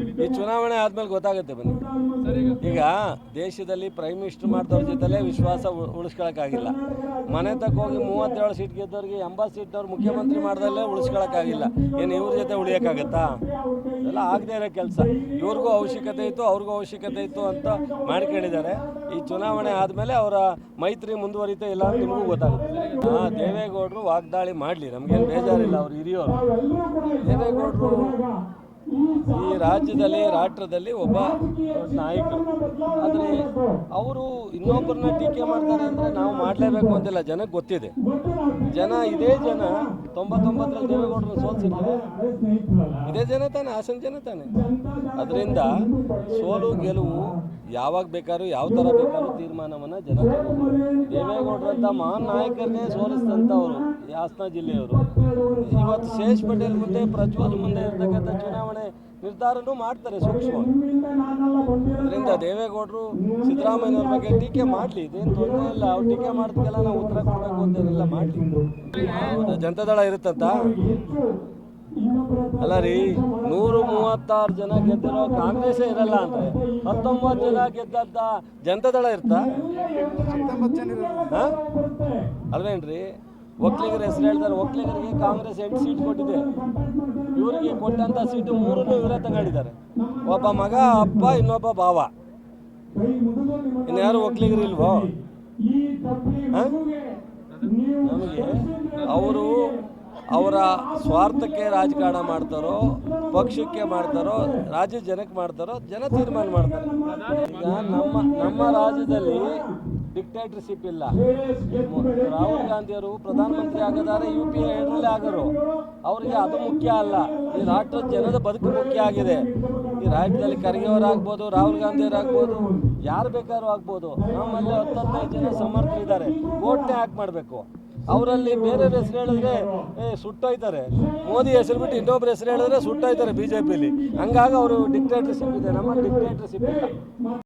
ಈ ಚುನಾವಣೆ ಆದ್ಮೇಲೆ ಗೊತ್ತಾಗುತ್ತೆ ಬನ್ನಿ. ಈಗ ದೇಶದಲ್ಲಿ ಪ್ರೈಮ್ ಮಿನಿಸ್ಟರ್ ಮಾಡಿದವ್ರ ಜೊತೆಲೇ ವಿಶ್ವಾಸ ಉಳಿಸ್ಕೊಳಕ್ಕಾಗಿಲ್ಲ. ಮನೆ ತಕ್ಕ ಹೋಗಿ ಮೂವತ್ತೇಳು ಸೀಟ್ ಗೆದ್ದವ್ರಿಗೆ ಎಂಬತ್ತು ಸೀಟ್ನವ್ರು ಮುಖ್ಯಮಂತ್ರಿ ಮಾಡ್ದಲ್ಲೇ ಉಳಿಸ್ಕೊಳಕ್ಕಾಗಿಲ್ಲ. ಏನು ಇವ್ರ ಜೊತೆ ಉಳಿಯೋಕ್ಕಾಗತ್ತಾ? ಎಲ್ಲ ಆಗದೇ ಇರೋ ಕೆಲಸ. ಇವ್ರಿಗೂ ಅವಶ್ಯಕತೆ ಇತ್ತು, ಅವ್ರಿಗೂ ಅವಶ್ಯಕತೆ ಇತ್ತು ಅಂತ ಮಾಡ್ಕೊಂಡಿದ್ದಾರೆ. ಈ ಚುನಾವಣೆ ಆದಮೇಲೆ ಅವರ ಮೈತ್ರಿ ಮುಂದುವರಿತಾ ಇಲ್ಲ ಅಂತ ನಿಮಗೂ ಗೊತ್ತಾಗುತ್ತೆ. ದೇವೇಗೌಡರು ವಾಗ್ದಾಳಿ ಮಾಡಲಿ, ನಮಗೇನು ಬೇಜಾರಿಲ್ಲ, ಅವ್ರು ಹಿರಿಯೋರು ದೇವೇಗೌಡರು ಈ ರಾಜ್ಯದಲ್ಲಿ, ರಾಷ್ಟ್ರದಲ್ಲಿ ಒಬ್ಬ ನಾಯಕ ಆದರೆ ಅವರು ಇನ್ನೊಬ್ಬರನ್ನ ಟೀಕೆ ಮಾಡ್ತಾರೆ ಅಂದರೆ ನಾವು ಮಾಡಲೇಬೇಕು ಅಂತಿಲ್ಲ. ಜನಕ್ಕೆ ಗೊತ್ತಿದೆ. ಜನ ಇದೇ ಜನ ತೊಂಬತ್ತೊಂಬತ್ತರಲ್ಲಿ ದೇವೇಗೌಡರನ್ನ ಸೋಲ್ಸಿರ್ಲಿಲ್ಲ ಇದೇ ಜನ ತಾನೆ, ಹಾಸನ ಜನ ತಾನೆ. ಅದರಿಂದ ಸೋಲು ಗೆಲುವು ಯಾವಾಗ ಬೇಕಾದ್ರೂ ಯಾವ ಥರ ಬೇಕಾದ್ರೂ ತೀರ್ಮಾನವನ್ನು ಜನ ದೇವೇಗೌಡರಂಥ ಮಹಾನ್ ನಾಯಕರನ್ನೇ ಸೋಲಿಸಿದಂಥವರು ಈ ಹಾಸನ ಜಿಲ್ಲೆಯವರು. ಇವತ್ತು ಶೇಷ್ ಪಟೇಲ್ ಮುಂದೆ ಪ್ರಜ್ವಲ್ ಮುಂದೆ ಇರ್ತಕ್ಕಂಥ ಚುನಾವಣೆ ನಿರ್ಧಾರನೂ ಮಾಡ್ತಾರೆ ಸೂಕ್ಷ್ಮ ಅದರಿಂದ ದೇವೇಗೌಡರು ಸಿದ್ದರಾಮಯ್ಯವ್ರ ಬಗ್ಗೆ ಟೀಕೆ ಮಾಡಲಿ. ಇದೇನು ತೊಂದರೆ ಇಲ್ಲ. ಅವ್ರು ಟೀಕೆ ಮಾಡೋದಕ್ಕೆಲ್ಲ ನಾವು ಉತ್ತರ ಕೊಡಬೇಕು ಅಂತೇನಿಲ್ಲ ಮಾಡಲಿ. ಜನತಾದಳ ಇರುತ್ತಂತ. ಅಲ್ಲ ರೀ ನೂರು ಮೂವತ್ತಾರು ಜನ ಗೆದ್ದಿರೋ ಕಾಂಗ್ರೆಸ್ ಇರಲ್ಲ ಅಂದ್ರೆ ಹತ್ತೊಂಬತ್ತು ಜನ ಗೆದ್ದಂತ ಜನತಾದಳ ಇರ್ತಾ? ಹಾ? ಅಲ್ವೇನ್ರಿ? ಒಕ್ಕಲಿಗರ ಹೆಸರು ಹೇಳ್ತಾರೆ ಒಕ್ಕಲಿಗರಿಗೆ ಕಾಂಗ್ರೆಸ್ ಎಂಟು ಸೀಟ್ ಕೊಟ್ಟಿದೆ. ಇವರಿಗೆ ಕೊಟ್ಟಂತ ಸೀಟು ಮೂರನ್ನು ಇವರೇ ತಗೊಂಡಿದ್ದಾರೆ. ಒಬ್ಬ ಮಗ ಅಪ್ಪ ಇನ್ನೊಬ್ಬ ಭಾವ. ಇನ್ಯಾರು ಒಕ್ಕಲಿಗರು ಇಲ್ವೋ? ನಮಗೆ ಅವರು ಅವರ ಸ್ವಾರ್ಥಕ್ಕೆ ರಾಜಕಾರಣ ಮಾಡ್ತಾರೋ, ಪಕ್ಷಕ್ಕೆ ಮಾಡ್ತಾರೋ, ರಾಜ್ಯ ಜನಕ್ಕೆ ಮಾಡ್ತಾರೋ, ಜನ ತೀರ್ಮಾನ ಮಾಡ್ತಾರೆ. ಈಗ ನಮ್ಮ ನಮ್ಮ ರಾಜ್ಯದಲ್ಲಿ ಡಿಕ್ಟೇಟರ್ಶಿಪ್ ಇಲ್ಲ. ರಾಹುಲ್ ಗಾಂಧಿಯವರು ಪ್ರಧಾನಮಂತ್ರಿ ಆಗದಾರೆ ಯು ಪಿ ಎ ಎರಡರಲ್ಲೇ ಆಗರು. ಅವರಿಗೆ ಅದು ಮುಖ್ಯ ಅಲ್ಲ. ಈ ರಾಷ್ಟ್ರದ ಜನದ ಬದುಕು ಮುಖ್ಯ ಆಗಿದೆ. ಈ ರಾಜ್ಯದಲ್ಲಿ ಖರ್ಗೆಯವರಾಗ್ಬೋದು ರಾಹುಲ್ ಗಾಂಧಿಯವರಾಗ್ಬೋದು ಯಾರು ಬೇಕಾದ್ರೂ ಆಗ್ಬೋದು. ನಮ್ಮಲ್ಲಿ ಹತ್ತು ಹದಿನೈದು ಜನ ಸಮರ್ಥರಿದ್ದಾರೆ. ಓಟ್ನೇ ಹಾಕಿ ಮಾಡಬೇಕು? ಅವರಲ್ಲಿ ಬೇರೆ ಹೆಸರು ಹೇಳಿದ್ರೆ ಸುಟ್ಟೋಯ್ತಾರೆ. ಮೋದಿ ಹೆಸರು ಬಿಟ್ಟು ಇನ್ನೊಬ್ಬರ ಹೆಸರು ಹೇಳಿದ್ರೆ ಸುಟ್ಟೋಯ್ತಾರೆ ಬಿ ಜೆ ಪಿಲಿ ಹಂಗಾಗಿ ಅವರು ಡಿಕ್ಟೇಟರ್ಶಿಪ್ ಇದೆ. ನಮ್ಮ ಡಿಕ್ಟೇಟರ್ಶಿಪ್ ಇಲ್ಲ.